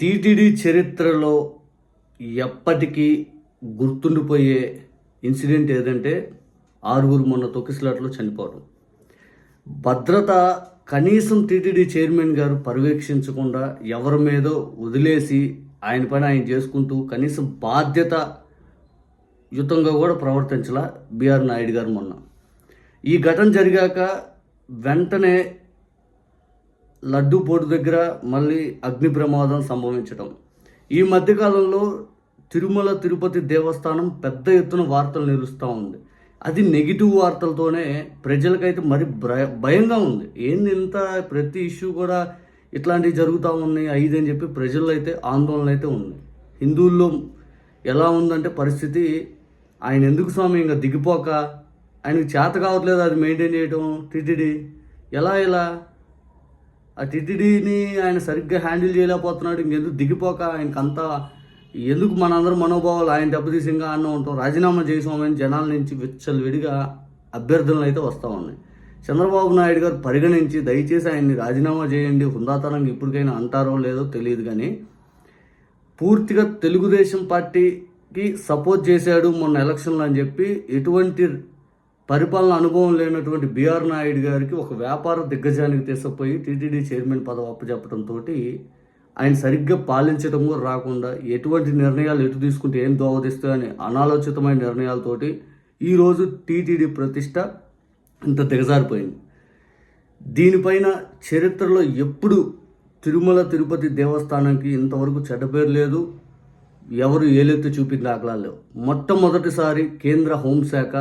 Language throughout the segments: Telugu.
టీటీడీ చరిత్రలో ఎప్పటికీ గుర్తుండిపోయే ఇన్సిడెంట్ ఏదంటే ఆరుగురు మొన్న తొక్కిసలాట్లో చనిపోవడం. భద్రత కనీసం టీటీడీ చైర్మన్ గారు పర్యవేక్షించకుండా ఎవరి మీదో వదిలేసి ఆయన పని ఆయన చేసుకుంటూ కనీసం బాధ్యత యుతంగా కూడా ప్రవర్తించలా బీఆర్ నాయుడు గారు మొన్న. ఈ ఘటన జరిగాక వెంటనే లడ్డు పోటు దగ్గర మళ్ళీ అగ్ని ప్రమాదం సంభవించడం ఈ మధ్యకాలంలో తిరుమల తిరుపతి దేవస్థానం పెద్ద ఎత్తున వార్తలు నిలుస్తూ ఉంది. అది నెగిటివ్ వార్తలతోనే ప్రజలకైతే మరి భయ- భయంగా ఉంది. ఏంది ఇంత ప్రతి ఇష్యూ కూడా ఇట్లాంటివి జరుగుతూ ఉన్నాయి ఐదు అని చెప్పి ప్రజల్లో అయితే ఆందోళన అయితే ఉంది. హిందువుల్లో ఎలా ఉందంటే పరిస్థితి ఆయన ఎందుకు స్వామి ఇంకా దిగిపోక? ఆయనకు చేత కావట్లేదు అది మెయింటైన్ చేయడం టిటిడి. ఎలా ఎలా? ఆ టిటిడిని ఆయన సరిగ్గా హ్యాండిల్ చేయలేకపోతున్నాడు ఇంకెందుకు దిగిపోక ఆయనకి అంత ఎందుకు మనందరం మనోభావాలు ఆయన దెబ్బతీసింగా అన్న ఉంటాం. రాజీనామా చేసామని జనాల నుంచి విచ్చలు విడిగా అభ్యర్థనలు అయితే వస్తూ ఉన్నాయి. చంద్రబాబు నాయుడు గారు పరిగణించి దయచేసి ఆయన్ని రాజీనామా చేయండి హుందాతనంగా ఇప్పటికైనా అంటారో లేదో తెలియదు కానీ పూర్తిగా తెలుగుదేశం పార్టీకి సపోర్ట్ చేశాడు మొన్న ఎలక్షన్లు అని చెప్పి ఎటువంటి పరిపాలన అనుభవం లేనటువంటి బీఆర్ నాయుడు గారికి ఒక వ్యాపార దిగ్గజానికి తీసుకుపోయి టీటీడీ చైర్మన్ పదవి అప్పచెప్పడంతో ఆయన సరిగ్గా పాలించడం కూడా రాకుండా ఎటువంటి నిర్ణయాలు ఎటు తీసుకుంటే ఏం దోవదిస్తాయని అనాలోచితమైన నిర్ణయాలతోటి ఈరోజు టీటీడీ ప్రతిష్ట ఇంత దిగజారిపోయింది. దీనిపైన చరిత్రలో ఎప్పుడు తిరుమల తిరుపతి దేవస్థానానికి ఇంతవరకు చెడ్డ పేరు లేదు. ఎవరు ఏలెత్తి చూపింది ఆకలాలు లేవు. మొట్టమొదటిసారి కేంద్ర హోంశాఖ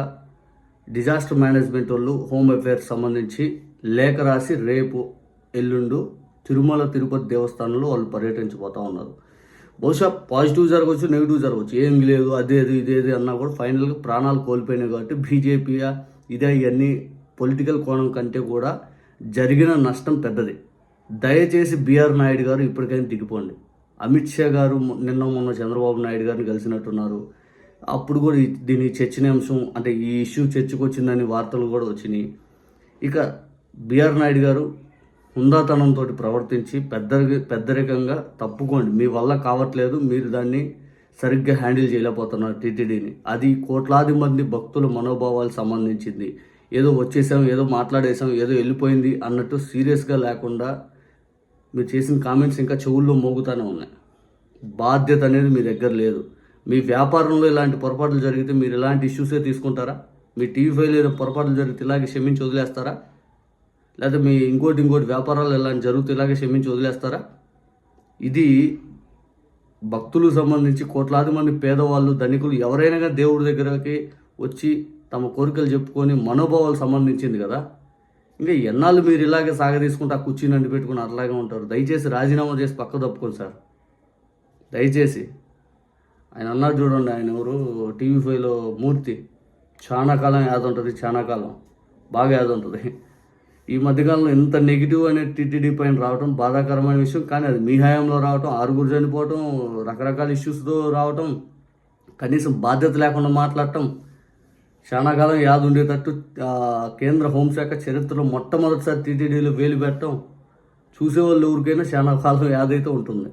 డిజాస్టర్ మేనేజ్మెంట్ వాళ్ళు హోమ్ అఫేర్స్ సంబంధించి లేఖ రాసి రేపు ఎల్లుండు తిరుమల తిరుపతి దేవస్థానంలో వాళ్ళు పర్యటించబోతా ఉన్నారు. బహుశా పాజిటివ్ జరగవచ్చు నెగిటివ్ జరగవచ్చు ఏం లేదు అదేది ఇదేది అన్నా కూడా ఫైనల్గా ప్రాణాలు కోల్పోయినాయి కాబట్టి బీజేపీ ఇదే ఇవన్నీ పొలిటికల్ కోణం కంటే కూడా జరిగిన నష్టం పెద్దది. దయచేసి బీఆర్ నాయుడు గారు ఇప్పటికైనా దిగిపోండి. అమిత్ షా గారు నిన్న మొన్న చంద్రబాబు నాయుడు గారిని కలిసినట్టున్నారు. అప్పుడు కూడా దీని చర్చనీయాంశం అంటే ఈ ఇష్యూ చర్చకు వచ్చిందని వార్తలు కూడా వచ్చినాయి. ఇక బిఆర్ నాయుడు గారు హుందాతనంతో ప్రవర్తించి పెద్ద పెద్దరికంగా తప్పుకోండి మీ వల్ల కావట్లేదు మీరు దాన్ని సరిగ్గా హ్యాండిల్ చేయలేకపోతున్నారు టీటీడీని. అది కోట్లాది మంది భక్తుల మనోభావాలకు సంబంధించింది. ఏదో వచ్చేసాం ఏదో మాట్లాడేసాం ఏదో వెళ్ళిపోయింది అన్నట్టు సీరియస్గా లేకుండా మీరు చేసిన కామెంట్స్ ఇంకా చెవుల్లో మోగుతూనే ఉన్నాయి. బాధ్యత అనేది మీ దగ్గర లేదు. మీ వ్యాపారంలో ఇలాంటి పొరపాట్లు జరిగితే మీరు ఇలాంటి ఇష్యూసే తీసుకుంటారా? మీ టీవీ ఫైల్ ఏదో పొరపాట్లు జరిగితే ఇలాగే క్షమించి వదిలేస్తారా? లేదా మీ ఇంకోటి ఇంకోటి వ్యాపారాలు ఇలాంటి జరుగుతూ ఇలాగే క్షమించి వదిలేస్తారా? ఇది భక్తులకు సంబంధించి కోట్లాది మంది పేదవాళ్ళు ధనికులు ఎవరైనా కానీ దేవుడి దగ్గరకి వచ్చి తమ కోరికలు చెప్పుకొని మనోభావాలు సంబంధించింది కదా. ఇంకా ఎన్నాళ్ళు మీరు ఇలాగే సాగదీసుకుంటూ ఆ కుర్చీని అంటి పెట్టుకుని అట్లాగే ఉంటారు? దయచేసి రాజీనామా చేసి పక్క తప్పుకోండి సార్. దయచేసి. ఆయన అన్నారు చూడండి ఆయన ఎవరు? టీవీ ఫైవ్లో మూర్తి. చాలా కాలం యాద ఉంటుంది చాలా కాలం. బాగా యాద ఉంటుంది. ఈ మధ్యకాలంలో ఇంత నెగిటివ్ అనే టీటీడీ పైన రావడం బాధాకరమైన విషయం కానీ అది మీ హయాంలో రావటం ఆరుగురు చనిపోవటం రకరకాల ఇష్యూస్తో రావటం కనీసం బాధ్యత లేకుండా మాట్లాడటం చాలా కాలం యాద ఉండేటట్టు కేంద్ర హోంశాఖ చరిత్రలో మొట్టమొదటిసారి టీటీడీలో వేలు పెట్టడం చూసేవాళ్ళు ఎవరికైనా చాలా కాలం యాదైతే ఉంటుంది.